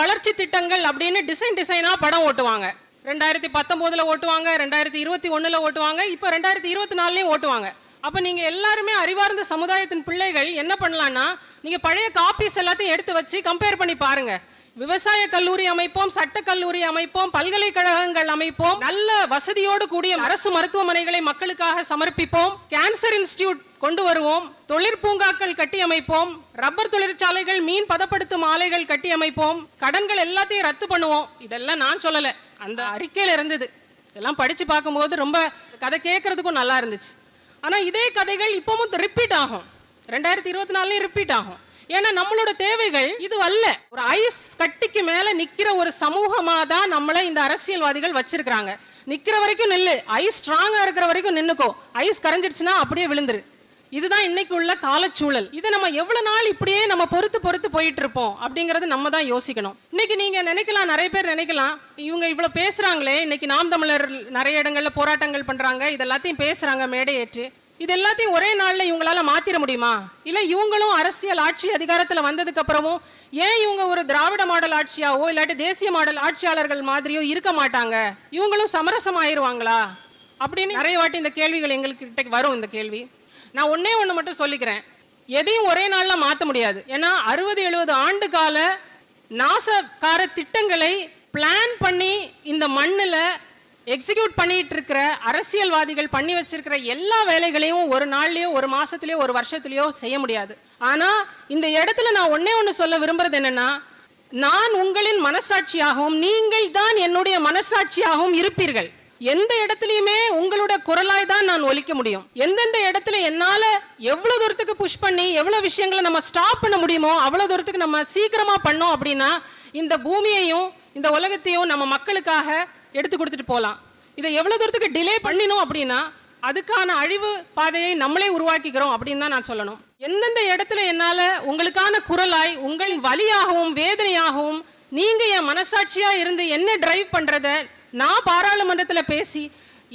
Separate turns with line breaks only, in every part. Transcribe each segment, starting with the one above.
வளர்ச்சி திட்டங்கள் அப்படின்னு டிசைன் டிசைனா படம் ஓட்டுவாங்க. ரெண்டாயிரத்தி பத்தொம்போதில் ஓட்டுவாங்க ரெண்டாயிரத்தி இருபத்தி ஒண்ணுல ஓட்டுவாங்க இப்போ ரெண்டாயிரத்தி இருபத்தி நாலுலேயும் ஓட்டுவாங்க. அப்ப நீங்க எல்லாருமே அறிவார்ந்த சமுதாயத்தின் பிள்ளைகள் என்ன பண்ணலாம்னா நீங்க பழைய காப்பீஸ் எல்லாத்தையும் எடுத்து வச்சு கம்பேர் பண்ணி பாருங்க. விவசாய கல்லூரி அமைப்போம் சட்ட கல்லூரி அமைப்போம் பல்கலைக்கழகங்கள் அமைப்போம். நல்ல வசதியோடு கூடிய அரசு மருத்துவமனைகளை மக்களுக்காக சமர்ப்பிப்போம். கேன்சர் இன்ஸ்டிடியூட் கொண்டு வருவோம். தொழிற்பூங்காக்கள் கட்டி அமைப்போம். ரப்பர் தொழிற்சாலைகள் மீன் பதப்படுத்தும் ஆலைகள் கட்டி அமைப்போம். கடன்கள் எல்லாத்தையும் ரத்து பண்ணுவோம். இதெல்லாம் நான் சொல்லல. அந்த அறிக்கையில இருந்தது. இதெல்லாம் படிச்சு பார்க்கும்போது ரொம்ப கதை கேட்கறதுக்கும் நல்லா இருந்துச்சு. ஆனா இதே கதைகள் இப்பவும் ரிப்பீட் ஆகும். ரெண்டாயிரத்தி இருபத்தி நாலுலயும் ரிப்பீட் ஆகும். ஏன்னா நம்மளோட தேவைகள் இது அல்ல. ஒரு ஐஸ் கட்டிக்கு மேல நிக்கிற ஒரு சமூகமா தான் நம்மளை இந்த அரசியல்வாதிகள் வச்சிருக்காங்க நிக்கிற வரைக்கும் நில்லு. ஐஸ் ஸ்ட்ராங்கா இருக்கிற வரைக்கும் நின்னுக்கோ. ஐஸ் கரைஞ்சிருச்சுன்னா அப்படியே விழுந்துரு. இதுதான் இன்னைக்கு உள்ள காலச்சூழல். இதை நம்ம எவ்வளவு நாள் இப்படியே நம்ம பொறுத்து பொறுத்து போயிட்டு இருப்போம் அப்படிங்கறது நம்ம தான் யோசிக்கணும். இன்னைக்கு நீங்க நினைக்கலாம் நிறைய பேர் நினைக்கலாம் இவங்க இவ்வளவு பேசுறாங்களே இன்னைக்கு நாம் தமிழர் நிறைய இடங்கள்ல போராட்டங்கள் பண்றாங்க இது எல்லாத்தையும் பேசுறாங்க மேடை ஏற்று இது எல்லாத்தையும் ஒரே நாளில் இவங்களால மாத்திர முடியுமா? இல்லை இவங்களும் அரசியல் ஆட்சி அதிகாரத்தில் வந்ததுக்கு அப்புறமும் ஏன் இவங்க ஒரு திராவிட மாடல் ஆட்சியாவோ இல்லாட்டி தேசிய மாடல் ஆட்சியாளர்கள் மாதிரியோ இருக்க மாட்டாங்க? இவங்களும் சமரசம் ஆயிடுவாங்களா அப்படின்னு நிறைய வாட்டி இந்த கேள்விகள் எங்கள்கிட்ட வரும் இந்த கேள்வி. நான் ஒன்றே ஒன்று மட்டும் சொல்லிக்கிறேன். எதையும் ஒரே நாளில் மாற்ற முடியாது. ஏன்னா அறுபது எழுபது ஆண்டு கால நாசக்கார திட்டங்களை பிளான் பண்ணி இந்த மண்ணில் எக்ஸிக்யூட் பண்ணிட்டு இருக்கிற அரசியல்வாதிகள் பண்ணி வச்சிருக்கிற எல்லா வேலைகளையும் ஒரு நாள்லேயோ ஒரு மாசத்துலயோ ஒரு வருஷத்துலயோ செய்ய முடியாது. ஆனா இந்த இடத்துல நான் ஒன்னே ஒன்று சொல்ல விரும்புறது என்னன்னா நான் உங்களின் மனசாட்சியாகவும் நீங்கள் தான் என்னுடைய மனசாட்சியாகவும் இருப்பீர்கள். எந்த இடத்துலையுமே உங்களோட குரலாய் தான் நான் ஒலிக்க முடியும். எந்தெந்த இடத்துல என்னால எவ்வளவு தூரத்துக்கு புஷ் பண்ணி எவ்வளவு விஷயங்களை நம்ம ஸ்டாப் பண்ண முடியுமோ அவ்வளவு தூரத்துக்கு நம்ம சீக்கிரமா பண்ணோம் அப்படின்னா இந்த பூமியையும் இந்த உலகத்தையும் நம்ம மக்களுக்காக எடுத்து கொடுத்துட்டு போகலாம் இதை எவ்வளோ தூரத்துக்கு டிலே பண்ணினோம் அப்படின்னா அதுக்கான அழிவு பாதையை நம்மளே உருவாக்கிக்கிறோம் அப்படின்னு தான் நான் சொல்லணும். எந்தெந்த இடத்துல என்னால் உங்களுக்கான குரலாய் உங்கள் வலியாகவும் வேதனையாகவும் நீங்கள் என் மனசாட்சியாக இருந்து என்ன டிரைவ் பண்ணுறத நான் பாராளுமன்றத்தில் பேசி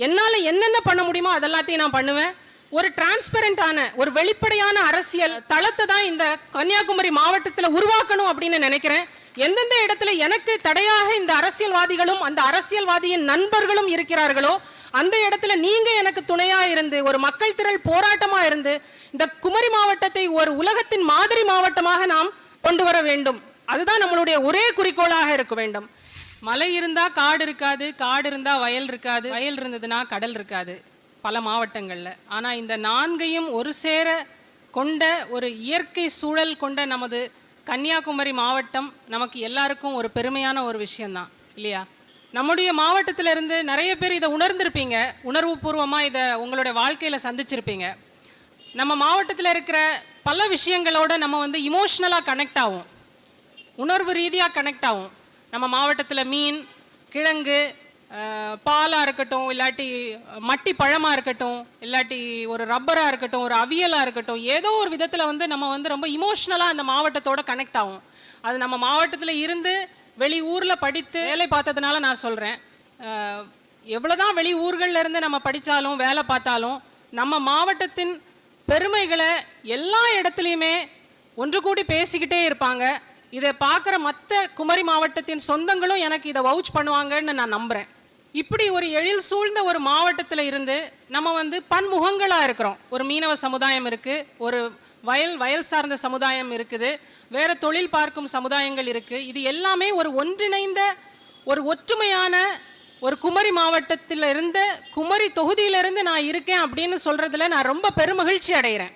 என்னால் என்னென்ன பண்ண முடியுமோ அதெல்லாத்தையும் நான் பண்ணுவேன். ஒரு டிரான்ஸ்பரண்டான ஒரு வெளிப்படையான அரசியல் தளத்தை தான் இந்த கன்னியாகுமரி மாவட்டத்தில் உருவாக்கணும் அப்படின்னு நினைக்கிறேன். எந்தெந்த இடத்துல எனக்கு தடையாக இந்த அரசியல்வாதிகளும் அந்த அரசியல்வாதியின் நண்பர்களும் இருக்கிறார்களோ அந்த இடத்துல நீங்க எனக்கு துணையா இருந்து ஒரு மக்கள் திரள் போராட்டமா இருந்து இந்த குமரி மாவட்டத்தை ஒரு உலகத்தின் மாதிரி மாவட்டமாக நாம் கொண்டு வர வேண்டும். அதுதான் நம்மளுடைய ஒரே குறிக்கோளாக இருக்க வேண்டும். மலை இருந்தா காடு இருக்காது காடு இருந்தா வயல் இருக்காது. வயல் இருந்ததுன்னா கடல் இருக்காது பல மாவட்டங்களில். ஆனா இந்த நான்கையும் ஒரு சேர கொண்ட ஒரு இயற்கை சூழல் கொண்ட நமது கன்னியாகுமரி மாவட்டம் நமக்கு எல்லாருக்கும் ஒரு பெருமையான ஒரு விஷயந்தான் இல்லையா? நம்முடைய மாவட்டத்தில் இருந்து நிறைய பேர் இதை உணர்ந்திருப்பீங்க. உணர்வுபூர்வமாக இதை உங்களுடைய வாழ்க்கையில் சந்திச்சிருப்பீங்க. நம்ம மாவட்டத்தில் இருக்கிற பல விஷயங்களோட நம்ம வந்து இமோஷ்னலாக கனெக்ட் ஆகும் உணர்வு ரீதியாக கனெக்ட் ஆகும் நம்ம மாவட்டத்தில் மீன் கிழங்கு பாலாக இருக்கட்டும் இல்லாட்டி மட்டி பழமாக இருக்கட்டும் இல்லாட்டி ஒரு ரப்பராக இருக்கட்டும் ஒரு அவியலாக இருக்கட்டும் ஏதோ ஒரு விதத்தில் வந்து நம்ம வந்து ரொம்ப இமோஷ்னலாக அந்த மாவட்டத்தோட கனெக்ட் ஆகும் அது நம்ம மாவட்டத்தில் இருந்து வெளி ஊரில் படித்து வேலை பார்த்ததுனால நான் சொல்கிறேன் எவ்வளோதான் வெளி ஊர்களில் இருந்து நம்ம படித்தாலும் வேலை பார்த்தாலும் நம்ம மாவட்டத்தின் பெருமைகளை எல்லா இடத்துலையுமே ஒன்று கூடி பேசிக்கிட்டே இருப்பாங்க. இதை பார்க்குற மற்ற குமரி மாவட்டத்தின் சொந்தங்களும் எனக்கு இதை வவுச் பண்ணுவாங்கன்னு நான் நம்புகிறேன் இப்படி ஒரு எழில் சூழ்ந்த ஒரு மாவட்டத்தில் இருந்து நம்ம வந்து பன்முகங்களாக இருக்கிறோம். ஒரு மீனவ சமுதாயம் இருக்குது ஒரு வயல் வயல் சார்ந்த சமுதாயம் இருக்குது வேறு தொழில் பார்க்கும் சமுதாயங்கள் இருக்குது இது எல்லாமே ஒரு ஒன்றிணைந்த ஒரு ஒற்றுமையான ஒரு குமரி மாவட்டத்தில் இருந்து குமரி தொகுதியிலிருந்து நான் இருக்கேன் அப்படின்னு சொல்கிறதுல நான் ரொம்ப பெருமகிழ்ச்சி அடைகிறேன்.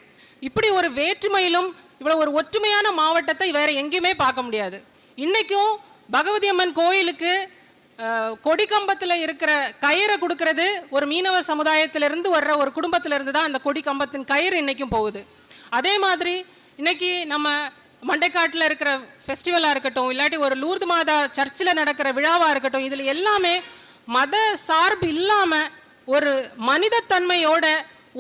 இப்படி ஒரு வேற்றுமையிலும் இவ்வளோ ஒரு ஒற்றுமையான மாவட்டத்தை வேறு எங்கேயுமே பார்க்க முடியாது. இன்றைக்கும் பகவதி அம்மன் கோயிலுக்கு கொடிக்கம்பத்தில் இருக்கிற கயிறை கொடுக்கறது ஒரு மீனவ சமுதாயத்திலிருந்து வர்ற ஒரு குடும்பத்திலிருந்து தான் அந்த கொடிக்கம்பத்தின் கயிறு இன்னைக்கும் போகுது. அதே மாதிரி இன்னைக்கு நம்ம மண்டைக்காட்டில் இருக்கிற ஃபெஸ்டிவலாக இருக்கட்டும் இல்லாட்டி ஒரு லூர்து மாதா சர்ச்சில் நடக்கிற விழாவாக இருக்கட்டும் இதில் எல்லாமே மத சார்பு இல்லாமல் ஒரு மனிதத்தன்மையோட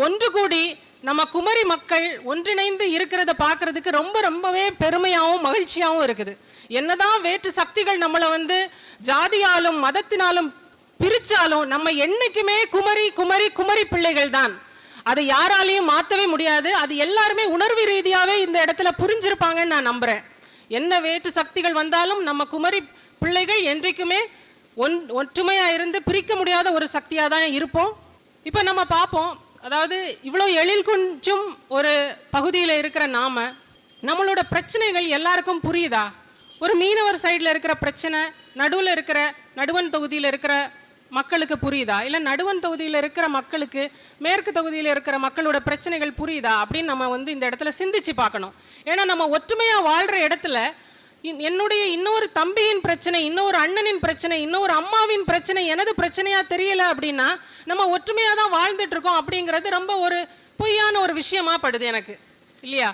ஒன்று கூடி நம்ம குமரி மக்கள் ஒன்றிணைந்து இருக்கிறத பார்க்கறதுக்கு ரொம்ப ரொம்பவே பெருமையாகவும் மகிழ்ச்சியாகவும் இருக்குது. என்னதான் வேற்று சக்திகள் நம்மளை வந்து ஜாதியாலும் மதத்தினாலும் பிரிச்சாலும் நம்ம என்னைக்குமே குமரி குமரி குமரி பிள்ளைகள் தான் அதை யாராலையும் மாற்றவே முடியாது. அது எல்லாருமே உணர்வு ரீதியாகவே இந்த இடத்துல புரிஞ்சிருப்பாங்கன்னு நான் நம்புகிறேன் என்ன வேற்று சக்திகள் வந்தாலும் நம்ம குமரி பிள்ளைகள் என்றைக்குமே ஒன் ஒற்றுமையாக இருந்து பிரிக்க முடியாத ஒரு சக்தியாக தான் இருப்போம். இப்போ நம்ம பார்ப்போம் அதாவது இவ்வளோ எழில் கொஞ்சம் ஒரு பகுதியில் இருக்கிற நாம நம்மளோட பிரச்சனைகள் எல்லாருக்கும் புரியுதா? ஒரு மீனவர் சைடில் இருக்கிற பிரச்சனை நடுவில் இருக்கிற நடுவன் தொகுதியில் இருக்கிற மக்களுக்கு புரியுதா? இல்லை நடுவன் தொகுதியில் இருக்கிற மக்களுக்கு மேற்கு தொகுதியில் இருக்கிற மக்களோட பிரச்சனைகள் புரியுதா? அப்படின்னு நம்ம வந்து இந்த இடத்துல சிந்திச்சு பார்க்கணும். ஏன்னா நம்ம ஒற்றுமையாக வாழ்கிற இடத்துல என்னுடைய இன்னொரு தம்பியின் பிரச்சனை இன்னொரு அண்ணனின் பிரச்சனை இன்னொரு அம்மாவின் பிரச்சனை எனது பிரச்சனையாக தெரியல அப்படின்னா நம்ம ஒற்றுமையாக தான் வாழ்ந்துட்டு இருக்கோம் அப்படிங்கிறது ரொம்ப ஒரு பொய்யான ஒரு விஷயமா படுது எனக்கு. இல்லையா?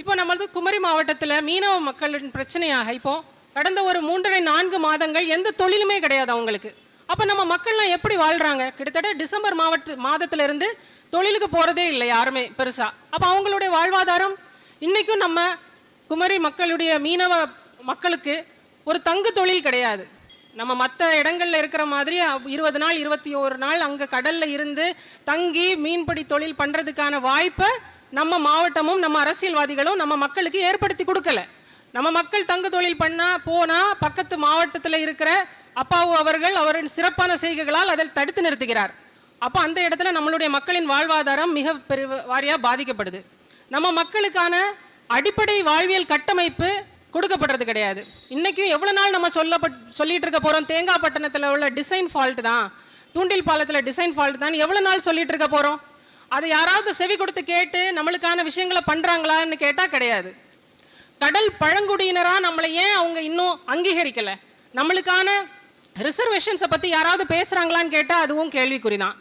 இப்போ நம்மளது குமரி மாவட்டத்தில் மீனவ மக்களின் பிரச்சனையாக இப்போ கடந்த ஒரு மூன்றரை நான்கு மாதங்கள் எந்த தொழிலுமே கிடையாது அவங்களுக்கு. அப்போ நம்ம மக்கள்லாம் எப்படி வாழ்கிறாங்க கிட்டத்தட்ட டிசம்பர் மாவட்ட மாதத்திலிருந்து தொழிலுக்கு போகிறதே இல்லை யாருமே பெருசாக அப்போ அவங்களுடைய வாழ்வாதாரம் இன்றைக்கும் நம்ம குமரி மக்களுடைய மீனவ மக்களுக்கு ஒரு தங்கு தொழில் கிடையாது. நம்ம மற்ற இடங்கள்ல இருக்கிற மாதிரி இருபது நாள் இருபத்தி ஒரு நாள் அங்கே கடல்ல இருந்து தங்கி மீன்பிடி தொழில் பண்ணுறதுக்கான வாய்ப்பை நம்ம மாவட்டமும் நம்ம அரசியல்வாதிகளும் நம்ம மக்களுக்கு ஏற்படுத்தி கொடுக்கல. நம்ம மக்கள் தங்கு தொழில் பண்ணால் போனால் பக்கத்து மாவட்டத்தில் இருக்கிற அப்பாவு அவர்கள் அவரின் சிறப்பான செய்கைகளால் அதில் தடுத்து நிறுத்துகிறார். அப்போ அந்த இடத்துல நம்மளுடைய மக்களின் வாழ்வாதாரம் மிக பெரு வாரியாக பாதிக்கப்படுது. நம்ம மக்களுக்கான அடிப்படை வாழ்வியல் கட்டமைப்பு கொடுக்கப்படுறது கிடையாது. இன்றைக்கும் எவ்வளோ நாள் நம்ம சொல்லப்பட் சொல்லிகிட்டு இருக்க போகிறோம் தேங்காய் பட்டணத்தில் உள்ள டிசைன் ஃபால்ட் தான் தூண்டில் பாலத்தில் டிசைன் ஃபால்ட் தான் எவ்வளோ நாள் சொல்லிகிட்டு இருக்க போகிறோம் அதை யாராவது செவி கொடுத்து கேட்டு நம்மளுக்கான விஷயங்களை பண்ணுறாங்களான்னு கேட்டால் கிடையாது. கடல் பழங்குடியினரா நம்மளை ஏன் அவங்க இன்னும் அங்கீகரிக்கல? நம்மளுக்கான ரிசர்வேஷன்ஸை பற்றி யாராவது பேசுகிறாங்களான்னு கேட்டால் அதுவும் கேள்விக்குறி தான்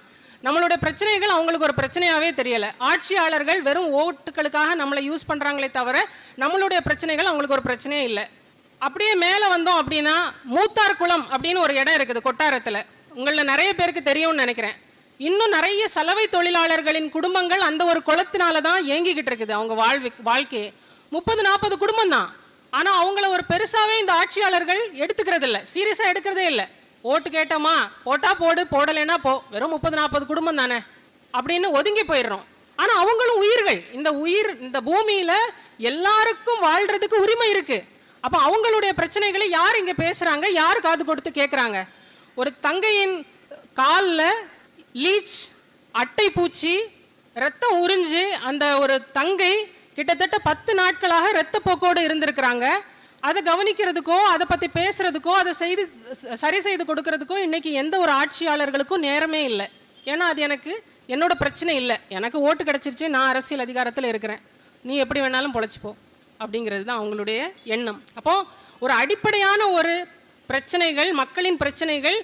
நம்மளோட பிரச்சனைகள் அவங்களுக்கு ஒரு பிரச்சனையாகவே தெரியலை. ஆட்சியாளர்கள் வெறும் ஓட்டுகளுக்காக நம்மளை யூஸ் பண்ணுறாங்களே தவிர நம்மளுடைய பிரச்சனைகள் அவங்களுக்கு ஒரு பிரச்சனையே இல்லை. அப்படியே மேலே வந்தோம் அப்படின்னா மூத்தார் குளம் அப்படின்னு ஒரு இடம் இருக்குது கொட்டாரத்தில். உங்களில் நிறைய பேருக்கு தெரியும்னு நினைக்கிறேன். இன்னும் நிறைய சலவை தொழிலாளர்களின் குடும்பங்கள் அந்த ஒரு குளத்தினால தான் இயங்கிக்கிட்டு இருக்குது அவங்க வாழ்வி வாழ்க்கையை. முப்பது நாற்பது குடும்பம் தான் ஆனால் அவங்கள ஒரு பெருசாகவே இந்த ஆட்சியாளர்கள் எடுத்துக்கிறது இல்லை சீரியஸாக எடுக்கிறதே இல்லை. ஓட்டு கேட்டோமா? போட்டால் போடு போடலைன்னா போ. வெறும் முப்பது நாற்பது குடும்பம் தானே அப்படின்னு ஒதுங்கி போயிடுறோம். ஆனால் அவங்களும் உயிர்கள். இந்த உயிர் இந்த பூமியில் எல்லாருக்கும் வாழ்கிறதுக்கு உரிமை இருக்குது அப்போ அவங்களுடைய பிரச்சனைகளை யார் இங்கே பேசுகிறாங்க யார் காது கொடுத்து கேட்குறாங்க ஒரு தங்கையின் காலில் லீச் அட்டை பூச்சி ரத்தம் உறிஞ்சு அந்த ஒரு தங்கை கிட்டத்தட்ட பத்து நாட்களாக இரத்தப்போக்கோடு இருந்திருக்கிறாங்க. அதை கவனிக்கிறதுக்கோ அதை பற்றி பேசுறதுக்கோ அதை செய்து சரி செய்து கொடுக்கறதுக்கோ இன்னைக்கு எந்த ஒரு ஆட்சியாளர்களுக்கும் நேரமே இல்லை. ஏன்னா அது எனக்கு என்னோட பிரச்சனை இல்லை. எனக்கு ஓட்டு கிடச்சிருச்சு நான் அரசியல் அதிகாரத்தில் இருக்கிறேன். நீ எப்படி வேணாலும் பொழைச்சிப்போ அப்படிங்கிறது தான் அவங்களுடைய எண்ணம். அப்போது ஒரு அடிப்படையான ஒரு பிரச்சனைகள் மக்களின் பிரச்சனைகள்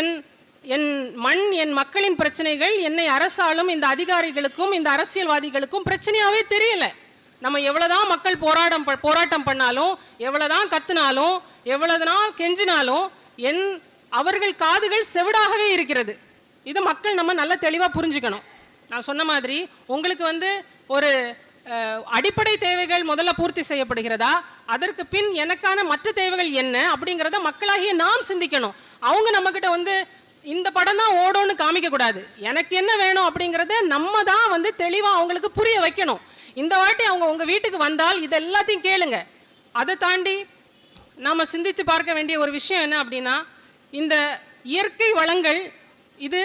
என் என் மண் என் மக்களின் பிரச்சனைகள் என்னை அரசாலும் இந்த அதிகாரிகளுக்கும் இந்த அரசியல்வாதிகளுக்கும் பிரச்சனையாகவே தெரியல. நம்ம எவ்வளோதான் மக்கள் போராட்டம் ப- போராட்டம் பண்ணாலும் எவ்வளோதான் கத்துனாலும் எவ்வளோதான் கெஞ்சினாலும் என் அவர்கள் காதுகள் செவிடாகவே இருக்கிறது. இது மக்கள் நம்ம நல்லா தெளிவாக புரிஞ்சுக்கணும். நான் சொன்ன மாதிரி உங்களுக்கு வந்து ஒரு அடிப்படை தேவைகள் முதல்ல பூர்த்தி செய்யப்படுகிறதா? அதற்கு பின் எனக்கான மற்ற தேவைகள் என்ன? அப்படிங்கிறத மக்களாகிய நாம் சிந்திக்கணும். அவங்க நம்மக்கிட்ட வந்து இந்த படம் தான் ஓடும்னு காமிக்கக்கூடாது. எனக்கு என்ன வேணும் அப்படிங்கிறத நம்ம தான் வந்து தெளிவாக அவங்களுக்கு புரிய வைக்கணும். இந்த வாட்டி அவங்க உங்கள் வீட்டுக்கு வந்தால் இது எல்லாத்தையும் கேளுங்க. அதை தாண்டி நாம் சிந்தித்து பார்க்க வேண்டிய ஒரு விஷயம் என்ன அப்படின்னா இந்த இயற்கை வளங்கள் இது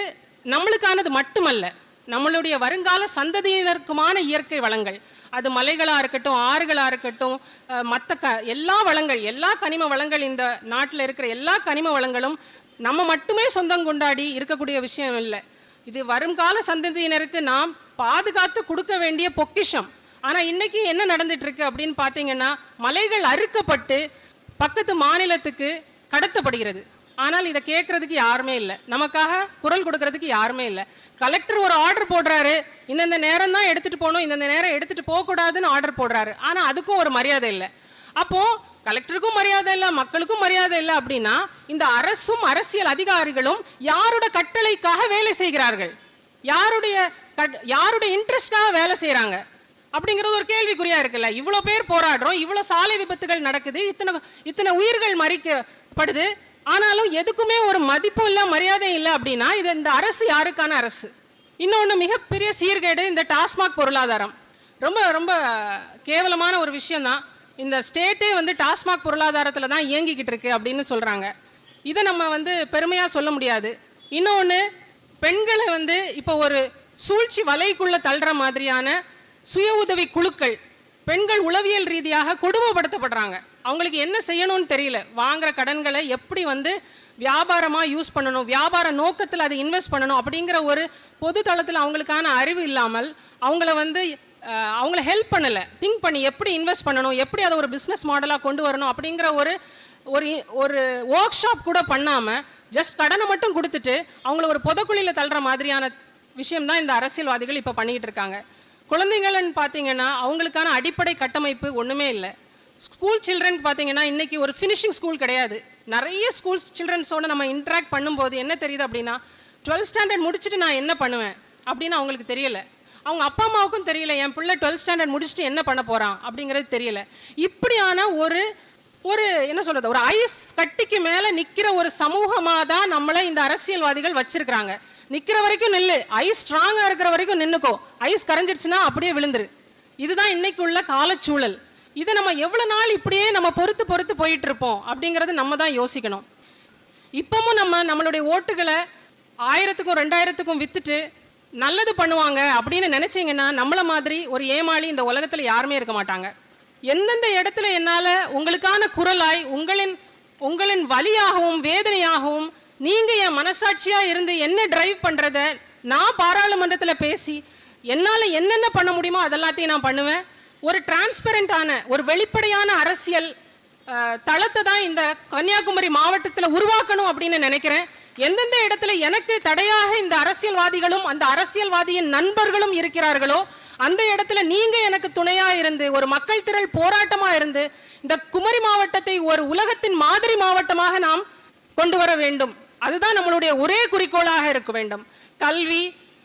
நம்மளுக்கானது மட்டுமல்ல நம்மளுடைய வருங்கால சந்ததியினருக்குமான இயற்கை வளங்கள். அது மலைகளாக இருக்கட்டும் ஆறுகளாக இருக்கட்டும் மற்ற க எல்லா வளங்கள் எல்லா கனிம வளங்கள் இந்த நாட்டில் இருக்கிற எல்லா கனிம வளங்களும் நம்ம மட்டுமே சொந்தம் கொண்டாடி இருக்கக்கூடிய விஷயம் இல்லை. இது வருங்கால சந்ததியினருக்கு நாம் பாதுகாத்து கொடுக்க வேண்டிய பொக்கிஷம். ஆனால் இன்னைக்கு என்ன நடந்துட்டு இருக்கு அப்படின்னு பார்த்தீங்கன்னா மலைகள் அறுக்கப்பட்டு பக்கத்து மாநிலத்துக்கு கடத்தப்படுகிறது. ஆனால் இதை கேட்கறதுக்கு யாருமே இல்லை. நமக்காக குரல் கொடுக்கறதுக்கு யாருமே இல்லை. கலெக்டர் ஒரு ஆர்டர் போடுறாரு. இந்தந்த நேரம் தான் எடுத்துகிட்டு போகணும் இந்தந்த நேரம் எடுத்துகிட்டு போகக்கூடாதுன்னு ஆர்டர் போடுறாரு. ஆனால் அதுக்கும் ஒரு மரியாதை இல்லை. அப்போது கலெக்டருக்கும் மரியாதை இல்லை மக்களுக்கும் மரியாதை இல்லை அப்படின்னா இந்த அரசும் அரசியல் அதிகாரிகளும் யாரோட கட்டளைக்காக வேலை செய்கிறார்கள்? யாருடைய கட்- யாருடைய இன்ட்ரெஸ்டாக வேலை செய்கிறாங்க அப்படிங்கிறது ஒரு கேள்விக்குறியா இருக்குல்ல. இவ்வளோ பேர் போராடுறோம் இவ்வளோ சாலை விபத்துகள் நடக்குது இத்தனை இத்தனை உயிர்கள் மறிக்கப்படுது. ஆனாலும் எதுக்குமே ஒரு மதிப்பு இல்லை மரியாதை இல்லை அப்படின்னா இது இந்த அரசு யாருக்கான அரசு? இன்னொன்று மிகப்பெரிய சீர்கேடு இந்த டாஸ்மாக் பொருளாதாரம். ரொம்ப ரொம்ப கேவலமான ஒரு விஷயம்தான். இந்த ஸ்டேட்டே வந்து டாஸ்மாக் பொருளாதாரத்தில் தான் இயங்கிக்கிட்டு இருக்கு அப்படின்னு சொல்கிறாங்க இதை நம்ம வந்து பெருமையாக சொல்ல முடியாது. இன்னொன்று பெண்களை வந்து இப்போ ஒரு சூழ்ச்சி வலைக்குள்ளே தள்ளுற மாதிரியான சுய உதவி குழுக்கள் பெண்கள் உளவியல் ரீதியாக கொடுமைப்படுத்தப்படுறாங்க. அவங்களுக்கு என்ன செய்யணும்னு தெரியல. வாங்குற கடன்களை எப்படி வந்து வியாபாரமாக யூஸ் பண்ணணும் வியாபார நோக்கத்தில் அதை இன்வெஸ்ட் பண்ணணும் அப்படிங்கிற ஒரு பொது தளத்தில் அவங்களுக்கான அறிவு இல்லாமல் அவங்கள வந்து அவங்கள ஹெல்ப் பண்ணலை. திங்க் பண்ணி எப்படி இன்வெஸ்ட் பண்ணணும் எப்படி அதை ஒரு பிஸ்னஸ் மாடலாக கொண்டு வரணும் அப்படிங்கிற ஒரு ஒரு ஒரு ஒர்க் ஷாப் கூட பண்ணாமல் ஜஸ்ட் கடனை மட்டும் கொடுத்துட்டு அவங்கள ஒரு புதக்குழியில் தள்ளுற மாதிரியான விஷயம் தான் இந்த அரசியல்வாதிகள் இப்போ பண்ணிக்கிட்டு இருக்காங்க. குழந்தைங்கள்னு பார்த்தீங்கன்னா அவங்களுக்கான அடிப்படை கட்டமைப்பு ஒன்றுமே இல்லை. ஸ்கூல் சில்ட்ரன் பார்த்தீங்கன்னா இன்றைக்கி ஒரு ஃபினிஷிங் ஸ்கூல் கிடையாது. நிறைய ஸ்கூல்ஸ் சில்ட்ரன்ஸோட நம்ம இன்ட்ராக்ட் பண்ணும்போது என்ன தெரியுது அப்படின்னா டுவெல்த் ஸ்டாண்டர்ட் முடிச்சுட்டு நான் என்ன பண்ணுவேன் அப்படின்னு அவங்களுக்கு தெரியலை. அவங்க அப்பா அம்மாவுக்கும் தெரியல என் பிள்ளை டுவெல்த் ஸ்டாண்டர்ட் முடிச்சுட்டு என்ன பண்ண போகிறான் அப்படிங்கிறது தெரியல. இப்படியான ஒரு ஒரு என்ன சொல்கிறது ஒரு ஐஸ் கட்டிக்கு மேலே நிற்கிற ஒரு சமூகமாக தான் நம்மளை இந்த அரசியல்வாதிகள் வச்சிருக்கிறாங்க. நிற்கிற வரைக்கும் நில்லு ஐஸ் ஸ்ட்ராங்காக இருக்கிற வரைக்கும் நின்றுக்கோ ஐஸ் கரைஞ்சிருச்சுன்னா அப்படியே விழுந்துரு. இதுதான் இன்னைக்கு உள்ள காலச்சூழல். இதை நம்ம எவ்வளோ நாள் இப்படியே நம்ம பொறுத்து பொறுத்து போயிட்டு இருப்போம் அப்படிங்கிறது நம்ம தான் யோசிக்கணும். இப்பவும் நம்ம நம்மளுடைய ஓட்டுகளை ஆயிரத்துக்கும் ரெண்டாயிரத்துக்கும் வித்துட்டு நல்லது பண்ணுவாங்க அப்படின்னு நினைச்சீங்கன்னா நம்மளை மாதிரி ஒரு ஏமாளி இந்த உலகத்தில் யாருமே இருக்க மாட்டாங்க. எந்தெந்த இடத்துல என்னால் உங்களுக்கான குரலாய் உங்களின் உங்களின் வலியாகவும் வேதனையாகவும் நீங்கள் என் மனசாட்சியாக இருந்து என்ன டிரைவ் பண்ணுறத நான் பாராளுமன்றத்தில் பேசி என்னால் என்னென்ன பண்ண முடியுமோ அதெல்லாத்தையும் நான் பண்ணுவேன். ஒரு டிரான்ஸ்பரண்டான ஒரு வெளிப்படையான அரசியல் தளத்தை தான் இந்த கன்னியாகுமரி மாவட்டத்தில் உருவாக்கணும் அப்படின்னு நினைக்கிறேன். எந்தெந்த இடத்துல எனக்கு தடையாக இந்த அரசியல்வாதிகளும் அந்த அரசியல்வாதியின் நண்பர்களும் இருக்கிறார்களோ அந்த இடத்துல நீங்க எனக்கு துணையா இருந்து ஒரு மக்கள் திரள் போராட்டமா இருந்து இந்த குமரி மாவட்டத்தை ஒரு உலகத்தின் மாதிரி மாவட்டமாக நாம் கொண்டு வர வேண்டும். அதுதான் நம்மளுடைய ஒரே குறிக்கோளாக இருக்க வேண்டும். கல்வி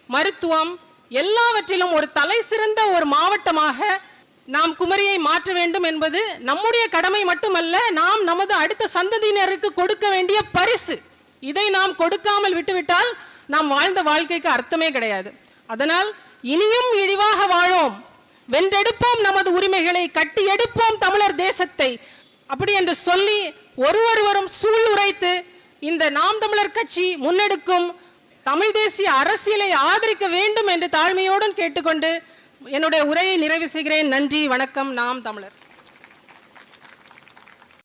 மருத்துவம் எல்லாவற்றிலும் ஒரு தலை சிறந்த ஒரு மாவட்டமாக நாம் குமரியை மாற்ற வேண்டும் என்பது நம்முடைய கடமை மட்டுமல்ல நாம் நமது அடுத்த சந்ததியினருக்கு கொடுக்க வேண்டிய பரிசு. இதை நாம் கொடுக்காமல் விட்டுவிட்டால் நாம் வாழ்ந்த வாழ்க்கைக்கு அர்த்தமே கிடையாது. அதனால் இனியும் இழிவாக வாழோம். வென்றெடுப்போம் நமது உரிமைகளை கட்டி எடுப்போம் தமிழர் தேசத்தை. அப்படி என்று சொல்லி ஒருவருவரும் உரைத்து இந்த நாம் தமிழர் கட்சி முன்னெடுக்கும் தமிழ் தேசிய அரசியலை ஆதரிக்க வேண்டும் என்று தாழ்மையோடும் கேட்டுக்கொண்டு என்னுடைய உரையை நிறைவு செய்கிறேன். நன்றி வணக்கம் நாம் தமிழர்.